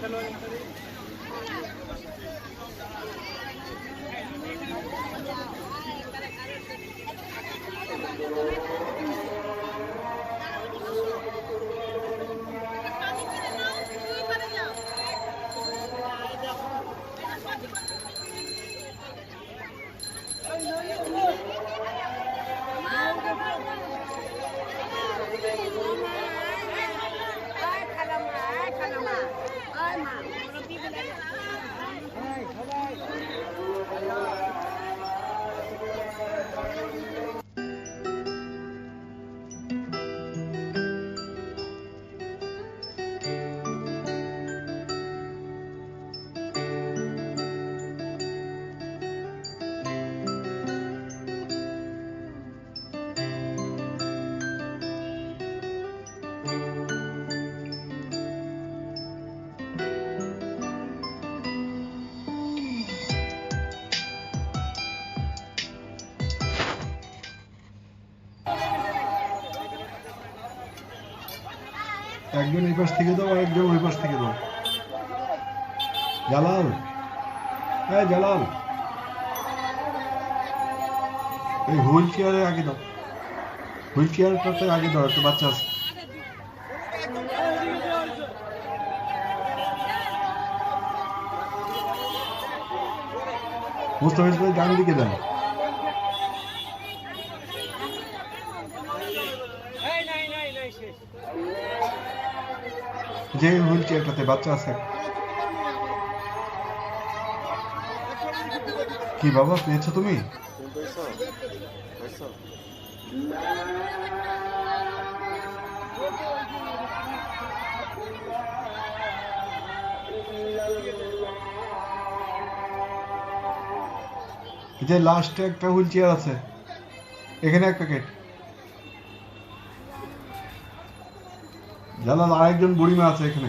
ধরেন হ্যাঁ একজন এই পাশ থেকে দাও একজন ওই পাশ থেকে দাও। জালাল। হ্যাঁ জালাল। এই হুইল চেয়ারে আগে দাও। হুইল চেয়ারটাতে আগে দাও, একটা বাচ্চা আছে। মুস্তাফিজ ভাই, ডান দিকে দেন। যে হুইল চেয়ারটাতে বাচ্চা আছে। কি বাবা, পেয়েছ তুমি? এই যে লাস্টে একটা হুইল চেয়ার আছে। এখানে এক প্যাকেট জালাল আরেকজন বুড়িমা আছে এখানে।